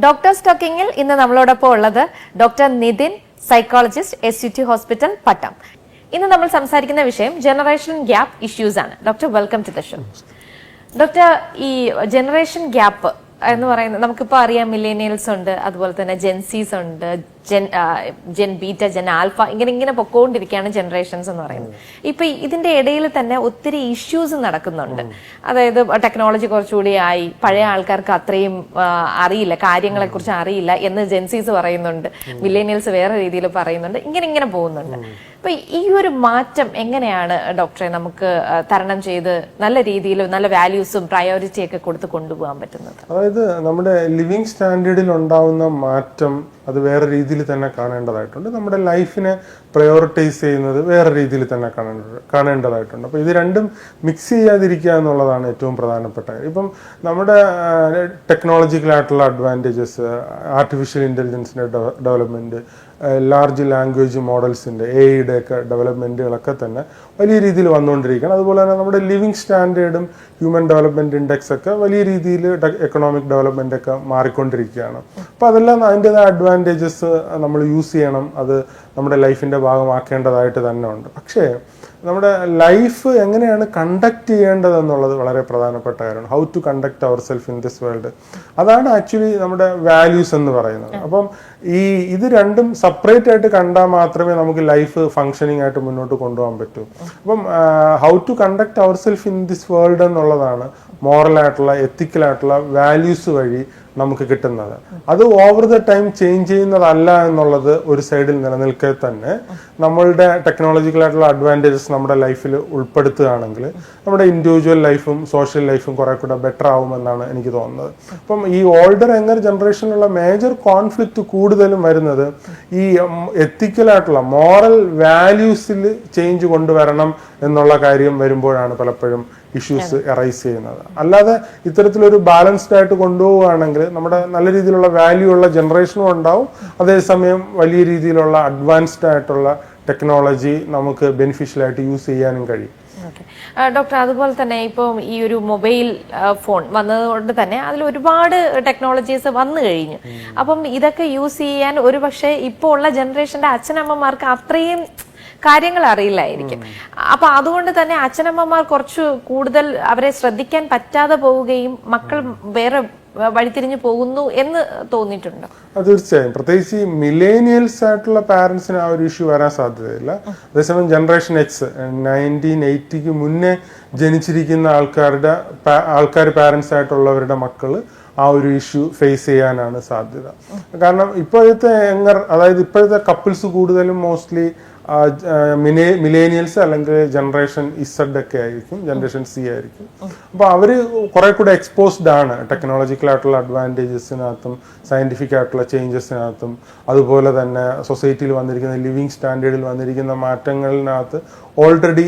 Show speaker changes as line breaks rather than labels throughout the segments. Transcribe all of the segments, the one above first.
Doctor സ്റ്റോക്കിങ്ങിൽ ഇന്ന് നമ്മളോടൊപ്പം ഉള്ളത് doctor Nithin psychologist S U T hospital Pattom ഇന്ന് നമ്മൾ സംസാരിക്കുന്ന വിഷയം ജനറേഷൻ ഗ്യാപ് ഇഷ്യൂസ് ആണ്. Doctor welcome to the show doctor ഈ ജനറേഷൻ ഗ്യാപ്പ് എന്ന് പറയുന്നത് നമുക്കിപ്പോൾ അറിയാം മില്ലേനിയൽസ് ഉണ്ട് അതുപോലെ തന്നെ ജെൻസീസ് ഉണ്ട് gen gen beta gen alpha ഇങ്ങനെ ഇങ്ങനെ പൊക്കോണ്ടിരിക്കുകയാണ് ജനറേഷൻസ് എന്ന് പറയുന്നത്. ഇപ്പൊ ഇതിന്റെ ഇടയിൽ തന്നെ ഒത്തിരി ഇഷ്യൂസ് നടക്കുന്നുണ്ട്. അതായത് ടെക്നോളജി കുറച്ചുകൂടി ആയി. പഴയ ആൾക്കാർക്ക് അത്രയും അറിയില്ല കാര്യങ്ങളെ കുറിച്ച് അറിയില്ല എന്ന് ജെൻസീസ് പറയുന്നുണ്ട്. മില്ലേനിയൽസ് വേറെ രീതിയിൽ പറയുന്നുണ്ട്. ഇങ്ങനെ ഇങ്ങനെ പോകുന്നുണ്ട്. അപ്പൊ ഈ ഒരു മാറ്റം എങ്ങനെയാണ് ഡോക്ടറെ നമുക്ക് തരണം ചെയ്ത് നല്ല രീതിയിൽ നല്ല വാല്യൂസും പ്രയോറിറ്റിയൊക്കെ കൊടുത്ത് കൊണ്ടുപോകാൻ പറ്റുന്നത്?
അതായത് നമ്മുടെ ലിവിങ് സ്റ്റാൻഡേർഡിൽ ഉണ്ടാവുന്ന മാറ്റം അത് വേറെ രീതിയിൽ തന്നെ കാണേണ്ടതായിട്ടുണ്ട്. നമ്മുടെ ലൈഫിനെ പ്രയോറിറ്റൈസ് ചെയ്യുന്നത് വേറെ രീതിയിൽ തന്നെ കാണേണ്ട കാണേണ്ടതായിട്ടുണ്ട്. അപ്പോൾ ഇത് രണ്ടും മിക്സ് ചെയ്യാതിരിക്കുക എന്നുള്ളതാണ് ഏറ്റവും പ്രധാനപ്പെട്ട കാര്യം. ഇപ്പം നമ്മുടെ ടെക്നോളജിക്കലായിട്ടുള്ള അഡ്വാന്റേജസ് ആർട്ടിഫിഷ്യൽ ഇന്റലിജൻസിന്റെ ഡെവലപ്മെന്റ് ലാർജ് ലാംഗ്വേജ് മോഡൽസിന്റെ എ ഐയുടെ ഒക്കെ ഡെവലപ്മെന്റുകളൊക്കെ തന്നെ വലിയ രീതിയിൽ വന്നുകൊണ്ടിരിക്കുകയാണ്. അതുപോലെ തന്നെ നമ്മുടെ ലിവിങ് സ്റ്റാൻഡേർഡും ഹ്യൂമൻ ഡെവലപ്മെന്റ് ഇൻഡെക്സ് ഒക്കെ വലിയ രീതിയിൽ എക്കണോമിക് ഡെവലപ്മെന്റ് ഒക്കെ മാറിക്കൊണ്ടിരിക്കുകയാണ്. അപ്പോൾ അതെല്ലാം അതിന്റെതായ അഡ്വാന്റേജസ് നമ്മൾ യൂസ് ചെയ്യണം. അത് നമ്മുടെ ലൈഫിന്റെ ഭാഗമാക്കേണ്ടതായിട്ട് തന്നെ ഉണ്ട്. പക്ഷേ നമ്മുടെ ലൈഫ് എങ്ങനെയാണ് കണ്ടക്ട് ചെയ്യേണ്ടത് എന്നുള്ളത് വളരെ പ്രധാനപ്പെട്ട കാര്യമാണ്. How to conduct our self in this world അതാണ് ആക്ച്വലി നമ്മുടെ വാല്യൂസ് എന്ന് പറയുന്നത്. അപ്പം ഈ ഇത് രണ്ടും സെപ്പറേറ്റ് ആയിട്ട് കണ്ടാൽ മാത്രമേ നമുക്ക് ലൈഫ് ഫങ്ഷനിങ് ആയിട്ട് മുന്നോട്ട് കൊണ്ടുപോകാൻ പറ്റൂ. അപ്പം how to conduct our self in this world എന്നുള്ളതാണ് മോറലായിട്ടുള്ള എത്തിക്കലായിട്ടുള്ള വാല്യൂസ് വഴി നമുക്ക് കിട്ടുന്നത്. അത് ഓവർ ദ ടൈം ചേഞ്ച് ചെയ്യുന്നതല്ല എന്നുള്ളത് ഒരു സൈഡിൽ നിലനിൽക്കെ തന്നെ നമ്മളുടെ ടെക്നോളജിക്കലായിട്ടുള്ള അഡ്വാന്റേജസ് നമ്മുടെ ലൈഫിൽ ഉൾപ്പെടുത്തുകയാണെങ്കിൽ നമ്മുടെ ഇൻഡിവിജ്വൽ ലൈഫും സോഷ്യൽ ലൈഫും കുറെ കൂടെ ബെറ്റർ ആവുമെന്നാണ് എനിക്ക് തോന്നുന്നത്. അപ്പം ഈ ഓൾഡർ യങ്ങർ ജനറേഷനിലുള്ള മേജർ കോൺഫ്ലിക്റ്റ് കൂടുതലും വരുന്നത് ഈ എത്തിക്കലായിട്ടുള്ള മോറൽ വാല്യൂസിൽ ചേഞ്ച് കൊണ്ടുവരണം എന്നുള്ള കാര്യം വരുമ്പോഴാണ് പലപ്പോഴും ഇഷ്യൂസ് എറൈസ് ചെയ്യുന്നത്. അല്ലാതെ ഇത്തരത്തിലൊരു ബാലൻസ്ഡ് ആയിട്ട് കൊണ്ടുപോവുകയാണെങ്കിൽ നമ്മുടെ നല്ല രീതിയിലുള്ള വാല്യൂ ഉള്ള ജനറേഷനും ഉണ്ടാവും. അതേസമയം വലിയ രീതിയിലുള്ള അഡ്വാൻസ്ഡ് ആയിട്ടുള്ള ടെക്നോളജി നമുക്ക് ബെനിഫിഷ്യൽ ആയിട്ട് യൂസ് ചെയ്യാനും കഴിയും.
ഡോക്ടർ അതുപോലെ തന്നെ ഇപ്പം ഈ ഒരു മൊബൈൽ ഫോൺ വന്നതുകൊണ്ട് തന്നെ അതിൽ ഒരുപാട് ടെക്നോളജീസ് വന്നു കഴിഞ്ഞു. അപ്പം ഇതൊക്കെ യൂസ് ചെയ്യാൻ ഒരു പക്ഷേ ഇപ്പോൾ ഉള്ള ജനറേഷന്റെ അച്ഛനമ്മമാർക്ക് അത്രയും കാര്യങ്ങൾ അറിയില്ലായിരിക്കും. അപ്പൊ അതുകൊണ്ട് തന്നെ അച്ഛനമ്മമാർ കുറച്ച് കൂടുതൽ അവരെ ശ്രദ്ധിക്കാൻ പറ്റാതെ പോവുകയും മക്കൾ വേറെ വഴിതിരിഞ്ഞു പോകുന്നു എന്ന് തോന്നിയിട്ടുണ്ടോ?
തീർച്ചയായും. പ്രത്യേകിച്ച് ഈ മിലേനിയൽസ് ആയിട്ടുള്ള പാരന്റ്സിന് ആ ഒരു ഇഷ്യൂ വരാൻ സാധ്യതയില്ല. അതേസമയം ജനറേഷൻ എക്സ് നയന്റീൻ എയ്റ്റിക്ക് മുന്നേ ജനിച്ചിരിക്കുന്ന ആൾക്കാരുടെ ആൾക്കാർ പാരന്റ്സ് ആയിട്ടുള്ളവരുടെ മക്കൾ ആ ഒരു ഇഷ്യൂ ഫേസ് ചെയ്യാനാണ് സാധ്യത. കാരണം ഇപ്പോഴത്തെ യങ്ങർ അതായത് ഇപ്പോഴത്തെ കപ്പിൾസ് കൂടുതലും മോസ്റ്റ്ലി മിലേനിയൽസ് അല്ലെങ്കിൽ ജനറേഷൻ ഇസഡ് ഒക്കെ ആയിരിക്കും ജനറേഷൻ സി ആയിരിക്കും. അപ്പോൾ അവർ കുറെ കൂടെ എക്സ്പോസ്ഡ് ആണ്. ടെക്നോളജിക്കൽ ആയിട്ടുള്ള അഡ്വാന്റേജസിനകത്തും സയന്റിഫിക് ആയിട്ടുള്ള ചേഞ്ചസിനകത്തും അതുപോലെ തന്നെ സൊസൈറ്റിയിൽ വന്നിരിക്കുന്ന ലിവിങ് സ്റ്റാൻഡേർഡിൽ വന്നിരിക്കുന്ന മാറ്റങ്ങളിനകത്ത് ഓൾറെഡി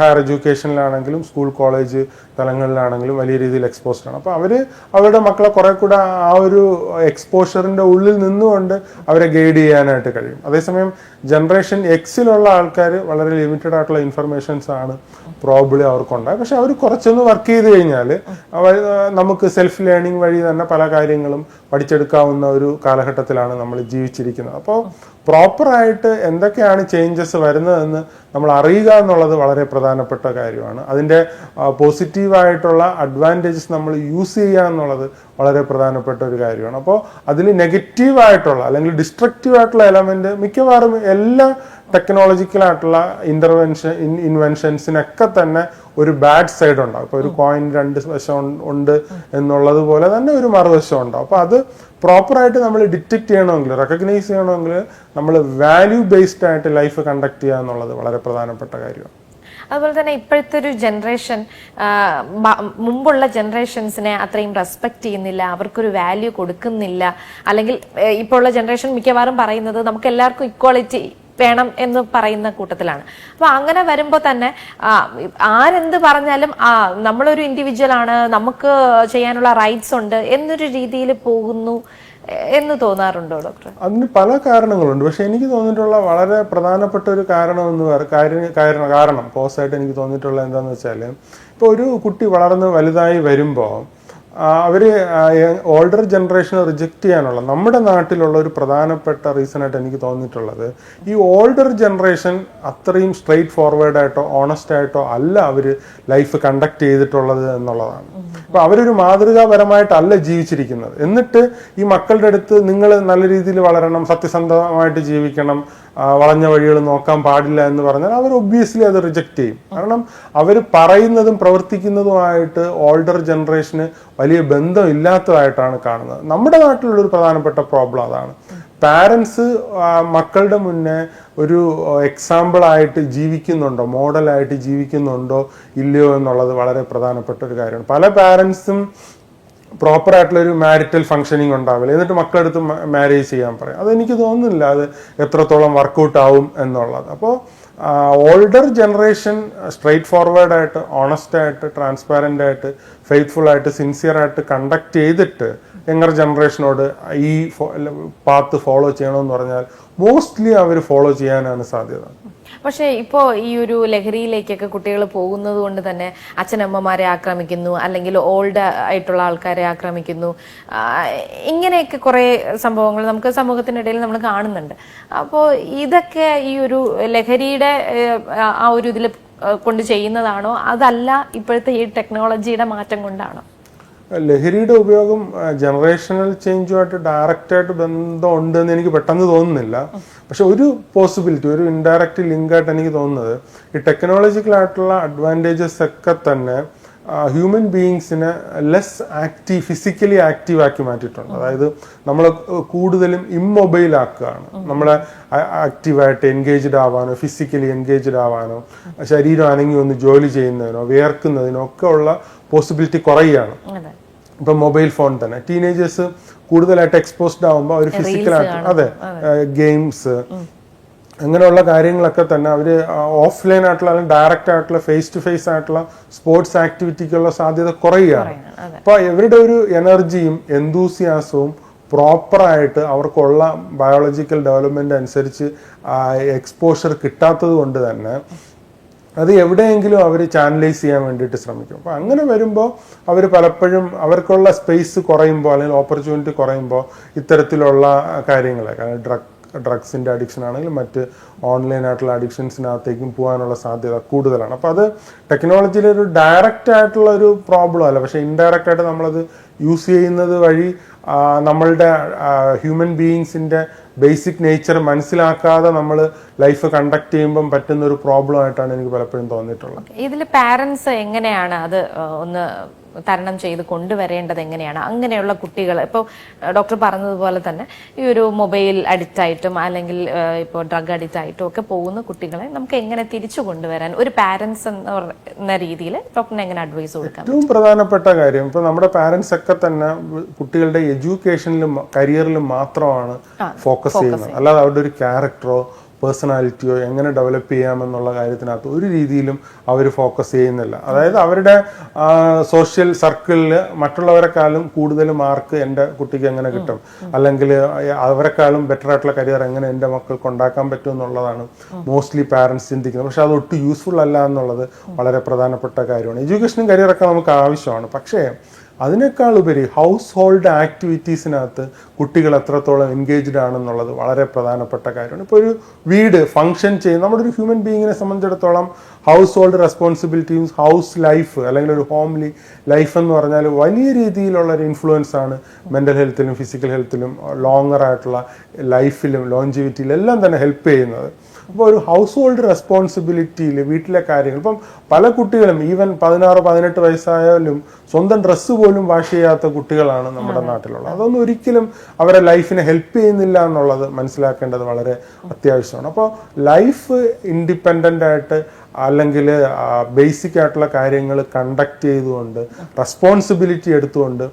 ഹയർ എഡ്യൂക്കേഷനിലാണെങ്കിലും സ്കൂൾ കോളേജ് തലങ്ങളിലാണെങ്കിലും വലിയ രീതിയിൽ എക്സ്പോസ്ഡ് ആണ്. അപ്പോൾ അവർ അവരുടെ മക്കളെ കുറെ കൂടെ ആ ഒരു എക്സ്പോഷറിന്റെ ഉള്ളിൽ നിന്നുകൊണ്ട് അവരെ ഗൈഡ് ചെയ്യാനായിട്ട് കഴിയും. അതേസമയം ജനറേഷൻ എക്സിലുള്ള ആൾക്കാർ വളരെ ലിമിറ്റഡ് ആയിട്ടുള്ള ഇൻഫർമേഷൻസ് ആണ് പ്രോബ്ലി അവർക്കുണ്ടായത്. പക്ഷെ അവർ കുറച്ചൊന്ന് വർക്ക് ചെയ്ത് കഴിഞ്ഞാൽ നമുക്ക് സെൽഫ് ലേണിംഗ് വഴി തന്നെ പല കാര്യങ്ങളും പഠിച്ചെടുക്കാവുന്ന ഒരു കാലഘട്ടത്തിലാണ് നമ്മൾ ജീവിച്ചിരിക്കുന്നത്. അപ്പോൾ പ്രോപ്പറായിട്ട് എന്തൊക്കെയാണ് ചേഞ്ചസ് വരുന്നതെന്ന് നമ്മൾ അറിയുക എന്നുള്ളത് വളരെ പ്രധാനപ്പെട്ട കാര്യമാണ്. അതിന്റെ പോസിറ്റീവായിട്ടുള്ള അഡ്വാന്റേജസ് നമ്മൾ യൂസ് ചെയ്യുക എന്നുള്ളത് വളരെ പ്രധാനപ്പെട്ട ഒരു കാര്യമാണ്. അപ്പോൾ അതിൽ നെഗറ്റീവായിട്ടുള്ള അല്ലെങ്കിൽ ഡിസ്ട്രക്റ്റീവായിട്ടുള്ള എലമെന്റ് മിക്കവാറും എല്ലാ ടെക്നോളജിക്കലായിട്ടുള്ള ഇന്റർവെൻഷൻ ഇൻവെൻഷൻസിനൊക്കെ തന്നെ ഒരു ബാഡ് സൈഡ് ഉണ്ടാവും. ഇപ്പോൾ ഒരു കോയിൻ രണ്ട് വശം ഉണ്ട് എന്നുള്ളത് പോലെ തന്നെ ഒരു മറുവശം ഉണ്ടാവും. അപ്പോൾ അത് പ്രോപ്പറായിട്ട് നമ്മൾ ഡിറ്റക്ട് ചെയ്യണമെങ്കിൽ റെക്കഗ്നൈസ് ചെയ്യണമെങ്കിൽ നമ്മൾ വാല്യൂ ബേസ്ഡ് ആയിട്ട് ലൈഫ് കണ്ടക്ട് ചെയ്യുക എന്നുള്ളത് വളരെ പ്രധാനപ്പെട്ട കാര്യമാണ്.
അതുപോലെ തന്നെ ഇപ്പോഴത്തെ ഒരു ജനറേഷൻ മുമ്പുള്ള ജനറേഷൻസിനെ അത്രയും റെസ്പെക്ട് ചെയ്യുന്നില്ല അവർക്കൊരു വാല്യൂ കൊടുക്കുന്നില്ല. അല്ലെങ്കിൽ ഇപ്പോഴുള്ള ഇപ്പോൾ ഉള്ള ജനറേഷൻ മിക്കവാറും പറയുന്നത് നമുക്ക് എല്ലാവർക്കും ഇക്വാളിറ്റി വേണം എന്ന് പറയുന്ന കൂട്ടത്തിലാണ്. അപ്പൊ അങ്ങനെ വരുമ്പോ തന്നെ ആരെന്ത് പറഞ്ഞാലും ആ നമ്മളൊരു ഇൻഡിവിജ്വൽ ആണ് നമുക്ക് ചെയ്യാനുള്ള റൈറ്റ്സ് ഉണ്ട് എന്നൊരു രീതിയിൽ പോകുന്നു എന്ന് തോന്നാറുണ്ടോ ഡോക്ടർ
അതിന് പല കാരണങ്ങളുണ്ട്. പക്ഷെ എനിക്ക് തോന്നിയിട്ടുള്ള വളരെ പ്രധാനപ്പെട്ട ഒരു കാരണം എന്ന് കാര്യം കാരണം കോസായിട്ട് എനിക്ക് തോന്നിയിട്ടുള്ള എന്താന്ന് വെച്ചാൽ ഇപ്പോൾ ഒരു കുട്ടി വളർന്ന് വലുതായി വരുമ്പോൾ ആ, അവർ ഓൾഡർ ജനറേഷനെ റിജക്റ്റ് ചെയ്യാനുള്ള നമ്മുടെ നാട്ടിലുള്ള ഒരു പ്രധാനപ്പെട്ട റീസൺ ആയിട്ട് എനിക്ക് തോന്നിയിട്ടുള്ളത് ഈ ഓൾഡർ ജനറേഷൻ അത്രയും സ്ട്രെയിറ്റ് ഫോർവേഡ് ആയിട്ടോ ഓണസ്റ്റ് ആയിട്ടോ അല്ല അവർ ലൈഫ് കണ്ടക്ട് ചെയ്തിട്ടുള്ളത് എന്നുള്ളതാണ്. അപ്പൊ അവരൊരു മാതൃകാപരമായിട്ടല്ല ജീവിച്ചിരിക്കുന്നത്. എന്നിട്ട് ഈ മക്കളുടെ അടുത്ത് നിങ്ങൾ നല്ല രീതിയിൽ വളരണം സത്യസന്ധമായിട്ട് ജീവിക്കണം വളഞ്ഞ വഴികൾ നോക്കാൻ പാടില്ല എന്ന് പറഞ്ഞാൽ അവർ ഒബ്വിയസ്ലി അത് റിജക്റ്റ് ചെയ്യും. കാരണം അവർ പറയുന്നതും പ്രവർത്തിക്കുന്നതുമായിട്ട് ഓൾഡർ ജനറേഷന് വലിയ ബന്ധം ഇല്ലാത്തതായിട്ടാണ് കാണുന്നത്. നമ്മുടെ നാട്ടിലുള്ള ഒരു പ്രധാനപ്പെട്ട പ്രോബ്ലം അതാണ്. പാരൻസ് മക്കളുടെ മുന്നേ ഒരു എക്സാമ്പിളായിട്ട് ജീവിക്കുന്നുണ്ടോ? മോഡലായിട്ട് ജീവിക്കുന്നുണ്ടോ? ഇല്ലയോ എന്നുള്ളത് വളരെ പ്രധാനപ്പെട്ട ഒരു കാര്യമാണ്. പല പാരൻസും പ്രോപ്പർ ആയിട്ടുള്ള ഒരു മാരിറ്റൽ ഫങ്ഷനിങ് ഉണ്ടാവില്ല. എന്നിട്ട് മക്കളെടുത്ത് മാരേജ് ചെയ്യാൻ പറയും. അതെനിക്ക് തോന്നുന്നില്ല അത് എത്രത്തോളം വർക്കൗട്ട് ആവും എന്നുള്ളത്. അപ്പോൾ ഓൾഡർ ജനറേഷൻ സ്ട്രെയിറ്റ് ഫോർവേഡ് ആയിട്ട് ഓണസ്റ്റ് ആയിട്ട് ട്രാൻസ്പാരന്റ് ആയിട്ട് ഫെയ്ത്ത്ഫുൾ ആയിട്ട് സിൻസിയർ ആയിട്ട് കണ്ടക്ട് ചെയ്തിട്ട് യങ്ങർ ജനറേഷനോട് ഈ പാത്ത് ഫോളോ ചെയ്യണമെന്ന് പറഞ്ഞാൽ മോസ്റ്റ്ലി അവർ ഫോളോ ചെയ്യാനാണ് സാധ്യത.
പക്ഷേ ഇപ്പോ ഈ ഒരു ലഹരിയിലേക്കൊക്കെ കുട്ടികൾ പോകുന്നത് കൊണ്ട് തന്നെ അച്ഛനമ്മമാരെ ആക്രമിക്കുന്നു അല്ലെങ്കിൽ ഓൾഡ് ആയിട്ടുള്ള ആൾക്കാരെ ആക്രമിക്കുന്നു. ഇങ്ങനെയൊക്കെ കുറെ സംഭവങ്ങൾ നമുക്ക് സമൂഹത്തിനിടയിൽ നമ്മൾ കാണുന്നുണ്ട്. അപ്പോൾ ഇതൊക്കെ ഈ ഒരു ലഹരിയുടെ ആ ഒരു ഇതിൽ കൊണ്ട് ചെയ്യുന്നതാണോ? അതല്ല ഇപ്പോഴത്തെ ഈ ടെക്നോളജിയുടെ മാറ്റം കൊണ്ടാണോ?
ലഹരിയുടെ ഉപയോഗം ജനറേഷണൽ ചേഞ്ചുമായിട്ട് ഡയറക്റ്റായിട്ട് ബന്ധമുണ്ട് എന്ന് എനിക്ക് പെട്ടെന്ന് തോന്നുന്നില്ല. പക്ഷെ ഒരു പോസിബിലിറ്റി ഒരു ഇൻഡയറക്റ്റ് ലിങ്ക് ആയിട്ട് എനിക്ക് തോന്നുന്നത് ഈ ടെക്നോളജിക്കൽ ആയിട്ടുള്ള അഡ്വാന്റേജസ് ഒക്കെ തന്നെ ഹ്യൂമൻ ബീയിങ്സിനെ ലെസ് ആക്റ്റീവ് ഫിസിക്കലി ആക്റ്റീവ് ആക്കി മാറ്റിയിട്ടുണ്ട്. അതായത് നമ്മൾ കൂടുതലും ഇമ്മൊബൈൽ ആക്കുകയാണ്. നമ്മളെ ആക്റ്റീവായിട്ട് എൻഗേജ്ഡ് ആവാനോ ഫിസിക്കലി എൻഗേജ്ഡ് ആവാനോ ശരീരം അനങ്ങി ഒന്ന് ജോലി ചെയ്യുന്നതിനോ വിയർക്കുന്നതിനോ ഒക്കെ ഉള്ള പോസിബിലിറ്റി കുറയുകയാണ്. ഇപ്പൊ മൊബൈൽ ഫോൺ തന്നെ. ടീനേജേഴ്സ് കൂടുതലായിട്ട് എക്സ്പോസ്ഡ് ആവുമ്പോൾ അവർ ഫിസിക്കലായിട്ട് അതെ. ഗെയിംസ് അങ്ങനെയുള്ള കാര്യങ്ങളൊക്കെ തന്നെ അവർ ഓഫ്ലൈൻ ആയിട്ടുള്ള അല്ലെങ്കിൽ ഡയറക്റ്റ് ആയിട്ടുള്ള ഫേസ് ടു ഫേസ് ആയിട്ടുള്ള സ്പോർട്സ് ആക്ടിവിറ്റിക്കുള്ള സാധ്യത കുറയുകയാണ്. അപ്പൊ ഇവരുടെ ഒരു എനർജിയും എന്തൂസിയാസവും പ്രോപ്പറായിട്ട് അവർക്കുള്ള ബയോളജിക്കൽ ഡെവലപ്മെന്റ് അനുസരിച്ച് എക്സ്പോഷർ കിട്ടാത്തത് കൊണ്ട് തന്നെ അത് എവിടെയെങ്കിലും അവർ ചാനലൈസ് ചെയ്യാൻ വേണ്ടിയിട്ട് ശ്രമിക്കും. അപ്പോൾ അങ്ങനെ വരുമ്പോൾ അവർ പലപ്പോഴും അവർക്കുള്ള സ്പേസ് കുറയുമ്പോൾ അല്ലെങ്കിൽ ഓപ്പർച്യൂണിറ്റി കുറയുമ്പോൾ ഇത്തരത്തിലുള്ള കാര്യങ്ങളെ കാരണം ഡ്രഗ് ഡ്രഗ്സിന്റെ അഡിക്ഷൻ ആണെങ്കിലും മറ്റ് ഓൺലൈൻ ആയിട്ടുള്ള അഡിക്ഷൻസിനകത്തേക്കും പോകാനുള്ള സാധ്യത കൂടുതലാണ്. അപ്പോൾ അത് ടെക്നോളജിയിലെ ഒരു ഡയറക്റ്റ് ആയിട്ടുള്ള ഒരു പ്രോബ്ലം അല്ല. പക്ഷേ ഇൻഡയറക്റ്റ് ആയിട്ട് നമ്മളത് യൂസ് ചെയ്യുന്നത് വഴി നമ്മളുടെ ഹ്യൂമൻ ബീയിങ്സിന്റെ ബേസിക് നേച്ചർ മനസ്സിലാക്കാതെ നമ്മൾ ലൈഫ് കണ്ടക്ട് ചെയ്യുമ്പം പറ്റുന്ന ഒരു പ്രോബ്ലം ആയിട്ടാണ് എനിക്ക് പലപ്പോഴും തോന്നിയിട്ടുള്ളത്.
ഇതിൽ പാരൻസ് എങ്ങനെയാണ് അത് ഒന്ന് തരണം ചെയ്ത് കൊണ്ടുവരേണ്ടത് എങ്ങനെയാണ്? അങ്ങനെയുള്ള കുട്ടികൾ ഇപ്പോൾ ഡോക്ടർ പറഞ്ഞതുപോലെ തന്നെ ഈ ഒരു മൊബൈൽ അഡിക്റ്റ് ആയിട്ടും അല്ലെങ്കിൽ ഇപ്പോൾ ഡ്രഗ് അഡിക്റ്റ് ആയിട്ടും ഒക്കെ പോകുന്ന കുട്ടികളെ നമുക്ക് എങ്ങനെ തിരിച്ചു കൊണ്ടുവരാൻ? ഒരു പാരൻസ് എന്ന രീതിയിൽ ഡോക്ടറിന് എങ്ങനെ അഡ്വൈസ് കൊടുക്കാം
ഏറ്റവും പ്രധാനപ്പെട്ട കാര്യം ഇപ്പൊ നമ്മുടെ പാരന്റ്സ് ഒക്കെ തന്നെ കുട്ടികളുടെ എഡ്യൂക്കേഷനിലും കരിയറിലും മാത്രമാണ് ഫോക്കസ് ചെയ്യുന്നത്. അല്ലാതെ അവരുടെ ഒരു ക്യാരക്ടറോ പേഴ്സണാലിറ്റിയോ എങ്ങനെ ഡെവലപ്പ് ചെയ്യാമെന്നുള്ള കാര്യത്തിനകത്ത് ഒരു രീതിയിലും അവർ ഫോക്കസ് ചെയ്യുന്നില്ല. അതായത് അവരുടെ സോഷ്യൽ സർക്കിളിൽ മറ്റുള്ളവരെക്കാളും കൂടുതൽ മാർക്ക് എന്റെ കുട്ടിക്ക് എങ്ങനെ കിട്ടും? അല്ലെങ്കിൽ അവരെക്കാളും ബെറ്റർ ആയിട്ടുള്ള കരിയർ എങ്ങനെ എന്റെ മക്കൾക്ക് ഉണ്ടാക്കാൻ പറ്റും എന്നുള്ളതാണ് മോസ്റ്റ്ലി പാരൻസ് ചിന്തിക്കുന്നത്. പക്ഷെ അത് ഒട്ടും യൂസ്ഫുൾ അല്ല എന്നുള്ളത് വളരെ പ്രധാനപ്പെട്ട കാര്യമാണ്. എഡ്യൂക്കേഷനും കരിയറൊക്കെ നമുക്ക് ആവശ്യമാണ്. പക്ഷേ അതിനേക്കാൾ ഉപരി ഹൗസ് ഹോൾഡ് ആക്ടിവിറ്റീസിനകത്ത് കുട്ടികൾ എത്രത്തോളം എൻഗേജ്ഡ് ആണെന്നുള്ളത് വളരെ പ്രധാനപ്പെട്ട കാര്യമാണ്. ഇപ്പോൾ ഒരു വീട് ഫങ്ഷൻ ചെയ്യുന്ന നമ്മുടെ ഒരു ഹ്യൂമൻ ബീയിങ്ങിനെ സംബന്ധിച്ചിടത്തോളം household responsibilities house life അല്ലെങ്കിൽ ഒരു ഹോംലി ലൈഫ് എന്ന് പറഞ്ഞാൽ വലിയ രീതിയിലുള്ള ഒരു ഇൻഫ്ലുവൻസ് ആണ് മെന്റൽ ഹെൽത്തിലും ഫിസിക്കൽ ഹെൽത്തിലും ലോങ്ങർ ആയിട്ടുള്ള ലൈഫിലും ലോഞ്ചിവിറ്റിയിലും എല്ലാം തന്നെ ഹെൽപ്പ് ചെയ്യുന്നത്. അപ്പോൾ ഒരു ഹൗസ് ഹോൾഡ് റെസ്പോൺസിബിലിറ്റിയിൽ വീട്ടിലെ കാര്യങ്ങൾ. ഇപ്പം പല കുട്ടികളും ഈവൻ പതിനാറ് പതിനെട്ട് വയസ്സായാലും സ്വന്തം ഡ്രസ്സ് പോലും വാഷ് ചെയ്യാത്ത കുട്ടികളാണ് നമ്മുടെ നാട്ടിലുള്ളത്. അതൊന്നും ഒരിക്കലും അവരെ ലൈഫിനെ ഹെൽപ്പ് ചെയ്യുന്നില്ല എന്നുള്ളത് മനസ്സിലാക്കേണ്ടത് വളരെ അത്യാവശ്യമാണ്. അപ്പോൾ ലൈഫ് ഇൻഡിപെൻഡന്റ് ആയിട്ട് അല്ലെങ്കിൽ ബേസിക് ആയിട്ടുള്ള കാര്യങ്ങൾ കണ്ടക്ട് ചെയ്തുകൊണ്ട് റെസ്പോൺസിബിലിറ്റി എടുത്തുകൊണ്ട്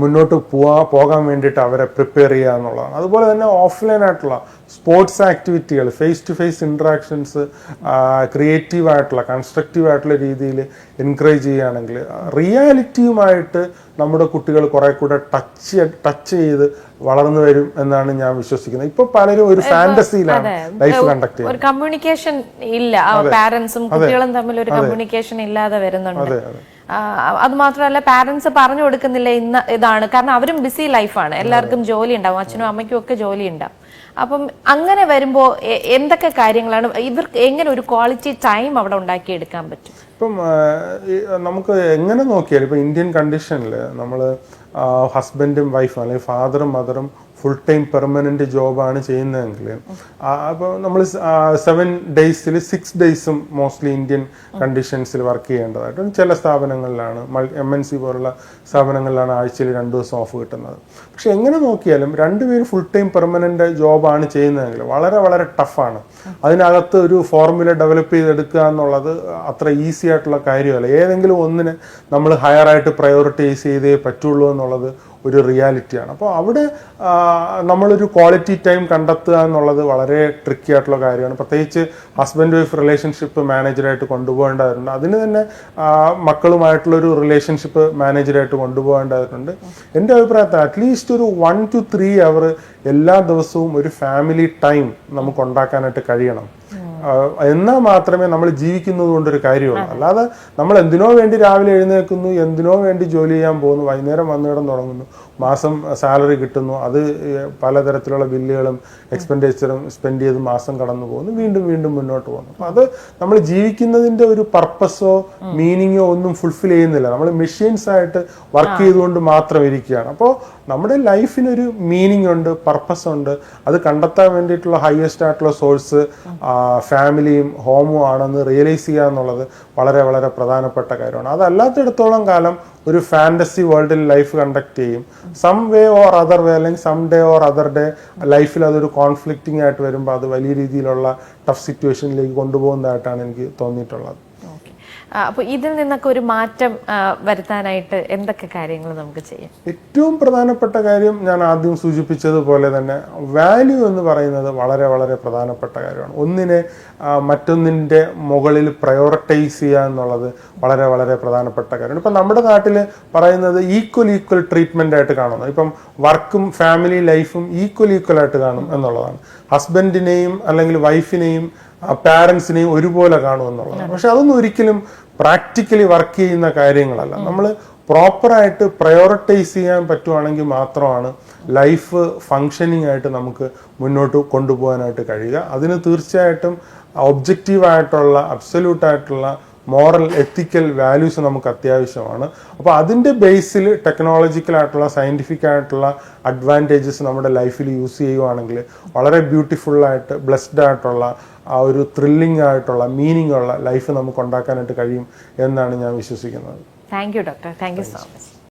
മുന്നോട്ട് പോവാ പോകാൻ വേണ്ടിയിട്ട് അവരെ പ്രിപ്പയർ ചെയ്യുക എന്നുള്ളതാണ്. അതുപോലെ തന്നെ ഓഫ്ലൈൻ ആയിട്ടുള്ള sports ആക്ടിവിറ്റികൾ face to face interactions creative ആയിട്ടുള്ള കൺസ്ട്രക്റ്റീവ് ആയിട്ടുള്ള രീതിയിൽ എൻകറേജ് ചെയ്യുകയാണെങ്കിൽ റിയാലിറ്റിയുമായിട്ട് നമ്മുടെ കുട്ടികൾ കുറെ കൂടെ ടച്ച് ടച്ച് ചെയ്ത് വളർന്നു വരും എന്നാണ് ഞാൻ വിശ്വസിക്കുന്നത്. ഇപ്പൊ പലരും ഒരു ഫാന്റസിയിലാണ് ലൈഫ് കണ്ടക്ട് ചെയ്യുന്നത്.
കമ്മ്യൂണിക്കേഷൻ ഇല്ല. പാരന്റ്സും കുട്ടികളും തമ്മിൽ ഒരു കമ്മ്യൂണിക്കേഷൻ ഇല്ലാതെ വരുന്നുണ്ട്.
അതെ അതെ.
ആ, അത് മാത്രമല്ല പാരന്റ്സ് പറഞ്ഞു കൊടുക്കുന്നില്ല ഇന്ന് ഇതാണ്. കാരണം അവരും ബിസി ലൈഫാണ് എല്ലാവർക്കും ജോലി ഉണ്ടാവും. അച്ഛനും അമ്മയ്ക്കും ഒക്കെ ജോലി ഉണ്ടാവും. അപ്പം അങ്ങനെ വരുമ്പോൾ എന്തൊക്കെ കാര്യങ്ങളാണ്? ഇവർക്ക് എങ്ങനെ ഒരു ക്വാളിറ്റി ടൈം അവിടെ ഉണ്ടാക്കിയെടുക്കാൻ പറ്റും?
ഇപ്പം നമുക്ക് എങ്ങനെ നോക്കിയാലും ഇപ്പം ഇന്ത്യൻ കണ്ടീഷനിൽ നമ്മൾ ഹസ്ബൻഡും വൈഫും അല്ലെങ്കിൽ ഫാദറും മദറും ഫുൾ ടൈം പെർമനന്റ് ജോബാണ് ചെയ്യുന്നതെങ്കിൽ അപ്പോൾ നമ്മൾ സെവൻ ഡേയ്സിൽ സിക്സ് ഡേയ്സും മോസ്റ്റ്ലി ഇന്ത്യൻ കണ്ടീഷൻസിൽ വർക്ക് ചെയ്യേണ്ടതായിട്ട് ചില സ്ഥാപനങ്ങളിലാണ് എം എൻ സി പോലുള്ള സ്ഥാപനങ്ങളിലാണ് ആഴ്ചയിൽ രണ്ട് ദിവസം ഓഫ് കിട്ടുന്നത്. പക്ഷെ എങ്ങനെ നോക്കിയാലും രണ്ടുപേരും ഫുൾ ടൈം പെർമനന്റ് ജോബാണ് ചെയ്യുന്നതെങ്കിൽ വളരെ വളരെ ടഫാണ് അതിനകത്ത് ഒരു ഫോർമുല ഡെവലപ്പ് ചെയ്തെടുക്കുക എന്നുള്ളത് അത്ര ഈസി ആയിട്ടുള്ള കാര്യമല്ല. ഏതെങ്കിലും ഒന്നിനെ നമ്മൾ ഹയർ ആയിട്ട് പ്രയോറിറ്റൈസ് ചെയ്തേ പറ്റുള്ളൂ എന്നുള്ളത് ഒരു റിയാലിറ്റിയാണ് അപ്പോൾ അവിടെ നമ്മളൊരു ക്വാളിറ്റി ടൈം കണ്ടെത്തുക എന്നുള്ളത് വളരെ ട്രിക്കി ആയിട്ടുള്ള കാര്യമാണ്. പ്രത്യേകിച്ച് ഹസ്ബൻഡ് വൈഫ് റിലേഷൻഷിപ്പ് മാനേജറായിട്ട് കൊണ്ടുപോകേണ്ടതുണ്ട് അതിന് തന്നെ മക്കളുമായിട്ടുള്ളൊരു റിലേഷൻഷിപ്പ് മാനേജറായിട്ട് കൊണ്ടുപോകേണ്ടതുണ്ട് എന്റെ അഭിപ്രായത്തിൽ അറ്റ്ലീസ്റ്റ് ഒരു വൺ ടു ത്രീ അവർ എല്ലാ ദിവസവും ഒരു ഫാമിലി ടൈം നമുക്ക് ഉണ്ടാക്കാനായിട്ട് കഴിയണം. എന്നാൽ മാത്രമേ നമ്മൾ ജീവിക്കുന്നത് കൊണ്ടൊരു കാര്യമുള്ളൂ. അല്ലാതെ നമ്മൾ എന്തിനോ വേണ്ടി രാവിലെ എഴുന്നേൽക്കുന്നു എന്തിനോ വേണ്ടി ജോലി ചെയ്യാൻ പോകുന്നു വൈകുന്നേരം വന്നിടം തുടങ്ങുന്നു മാസം സാലറി കിട്ടുന്നു. അത് പലതരത്തിലുള്ള ബില്ലുകളും എക്സ്പെൻഡിച്ചറും സ്പെൻഡ് ചെയ്ത് മാസം കടന്നു പോകുന്നു. വീണ്ടും വീണ്ടും മുന്നോട്ട് പോകുന്നു. അപ്പം അത് നമ്മൾ ജീവിക്കുന്നതിന്റെ ഒരു പർപ്പസോ മീനിങ്ങോ ഒന്നും ഫുൾഫിൽ ചെയ്യുന്നില്ല. നമ്മൾ മെഷീൻസ് ആയിട്ട് വർക്ക് ചെയ്തുകൊണ്ട് മാത്രം ഇരിക്കുകയാണ്. അപ്പോൾ നമ്മുടെ ലൈഫിനൊരു മീനിങ് ഉണ്ട് പർപ്പസ് ഉണ്ട്. അത് കണ്ടെത്താൻ വേണ്ടിയിട്ടുള്ള ഹയസ്റ്റ് ആയിട്ടുള്ള സോഴ്സ് ഫാമിലിയും ഹോമും ആണെന്ന് റിയലൈസ് ചെയ്യുക എന്നുള്ളത് വളരെ വളരെ പ്രധാനപ്പെട്ട കാര്യമാണ്. അതല്ലാത്തിടത്തോളം കാലം ഒരു ഫാന്റസി വേൾഡിൽ ലൈഫ് കണ്ടക്ട് ചെയ്യും. Some way or other way അല്ലെങ്കിൽ some day or other day ലൈഫിൽ അതൊരു കോൺഫ്ലിക്റ്റിംഗ് ആയിട്ട് വരുമ്പോൾ അത് വലിയ രീതിയിലുള്ള ടഫ് സിറ്റുവേഷനിലേക്ക് കൊണ്ടുപോകുന്നതായിട്ടാണ് എനിക്ക് തോന്നിയിട്ടുള്ളത്.
അപ്പോൾ ഇതിൽ നിന്നൊക്കെ ഒരു മാറ്റം വരുത്താനായിട്ട് എന്തൊക്കെ കാര്യങ്ങൾ നമുക്ക് ചെയ്യാം?
ഏറ്റവും പ്രധാനപ്പെട്ട കാര്യം ഞാൻ ആദ്യം സൂചിപ്പിച്ചതുപോലെ തന്നെ വാല്യൂ എന്ന് പറയുന്നത് വളരെ വളരെ പ്രധാനപ്പെട്ട കാര്യമാണ്. ഒന്നിനെ മറ്റൊന്നിന്റെ മുകളിൽ പ്രയോറിറ്റൈസ് ചെയ്യുക എന്നുള്ളത് വളരെ വളരെ പ്രധാനപ്പെട്ട കാര്യമാണ്. ഇപ്പം നമ്മുടെ നാട്ടിൽ പറയുന്നത് ഈക്വൽ ഈക്വൽ ട്രീറ്റ്മെന്റ് ആയിട്ട് കാണുന്നു. ഇപ്പം വർക്കും ഫാമിലി ലൈഫും ഈക്വൽ ഈക്വൽ ആയിട്ട് കാണും എന്നുള്ളതാണ്. ഹസ്ബൻഡിനെയും അല്ലെങ്കിൽ വൈഫിനെയും പാരൻസിനെയും ഒരുപോലെ കാണും എന്നുള്ളതാണ് പക്ഷെ അതൊന്നും ഒരിക്കലും പ്രാക്ടിക്കലി വർക്ക് ചെയ്യുന്ന കാര്യങ്ങളല്ല. നമ്മൾ പ്രോപ്പറായിട്ട് പ്രയോറിറ്റൈസ് ചെയ്യാൻ പറ്റുവാണെങ്കിൽ മാത്രമാണ് ലൈഫ് ഫങ്ഷനിങ് ആയിട്ട് നമുക്ക് മുന്നോട്ട് കൊണ്ടുപോകാനായിട്ട് കഴിയുക. അതിന് തീർച്ചയായിട്ടും ഒബ്ജക്റ്റീവായിട്ടുള്ള ആയിട്ടുള്ള അബ്സല്യൂട്ട് ആയിട്ടുള്ള മോറൽ എത്തിക്കൽ വാല്യൂസ് നമുക്ക് അത്യാവശ്യമാണ്. അപ്പോൾ അതിന്റെ ബേസിൽ ടെക്നോളജിക്കൽ ആയിട്ടുള്ള സയന്റിഫിക് ആയിട്ടുള്ള അഡ്വാന്റേജസ് നമ്മുടെ ലൈഫിൽ യൂസ് ചെയ്യുവാണെങ്കിൽ വളരെ ബ്യൂട്ടിഫുള്ളായിട്ട് ബ്ലെസ്ഡ് ആയിട്ടുള്ള ആ ഒരു ത്രില്ലിംഗ് ആയിട്ടുള്ള മീനിങ് ഉള്ള ലൈഫ് നമുക്ക് ഉണ്ടാക്കാനായിട്ട് കഴിയും എന്നാണ് ഞാൻ വിശ്വസിക്കുന്നത്.
Thank you doctor thank you so much